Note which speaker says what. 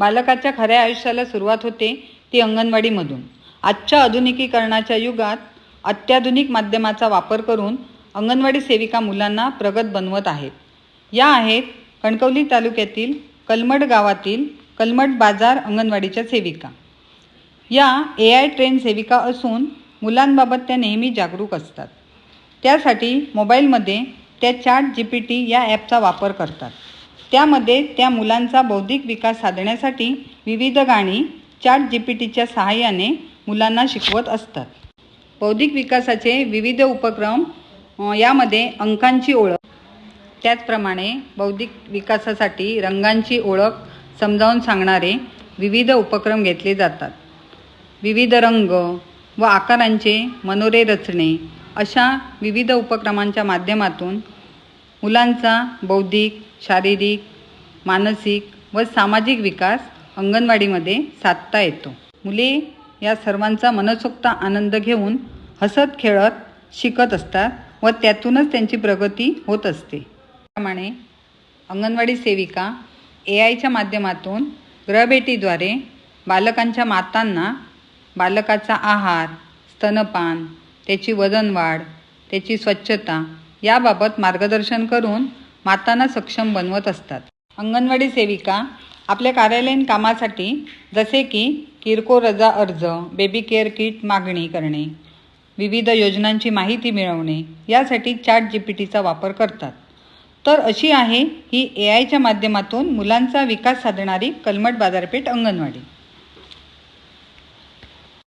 Speaker 1: बालकाच्या खऱ्या आयुष्याला सुरुवात होते ती अंगणवाडीमधून. आजच्या आधुनिकीकरणाच्या युगात अत्याधुनिक माध्यमाचा वापर करून अंगणवाडी सेविका मुलांना प्रगत बनवत आहेत. या आहेत कणकवली तालुक्यातील कलमड गावातील कलमड बाजार अंगणवाडीच्या सेविका. या ए आय ट्रेन सेविका असून मुलांबाबत त्या नेहमी जागरूक असतात. त्यासाठी मोबाईलमध्ये त्या चॅट जी पी टी या ॲपचा वापर करतात. त्यामध्ये त्या मुलांचा बौद्धिक विकास साधण्यासाठी विविध गाणी चॅट जी पी टीच्या सहाय्याने मुलांना शिकवत असतात. बौद्धिक विकासाचे विविध उपक्रम यामध्ये अंकांची ओळख त्याचप्रमाणे बौद्धिक विकासासाठी रंगांची ओळख समजावून सांगणारे विविध उपक्रम घेतले जातात. विविध रंग व आकारांचे मनोरे रचणे अशा विविध उपक्रमांच्या माध्यमातून मुलांचा बौद्धिक शारीरिक मानसिक व सामाजिक विकास अंगणवाडीमध्ये साधता येतो. मुले या सर्वांचा मनसोक्त आनंद घेऊन हसत खेळत शिकत असतात व त्यातूनच त्यांची प्रगती होत असते. त्याप्रमाणे अंगणवाडी सेविका ए आयच्या माध्यमातून ग्रहभेटीद्वारे बालकांच्या मातांना बालकाचा आहार स्तनपान त्याची वजनवाढ त्याची स्वच्छता याबाबत मार्गदर्शन करून मातांना सक्षम बनवत असतात. अंगणवाडी सेविका आपल्या कार्यालयीन कामासाठी जसे की किरकोळ रजा अर्ज बेबी केअर किट मागणी करणे विविध योजनांची माहिती मिळवणे यासाठी चॅट जी पी टीचा वापर करतात. तर अशी आहे ही ए आयच्या माध्यमातून मुलांचा विकास साधणारी कलमट बाजारपेठ अंगणवाडी.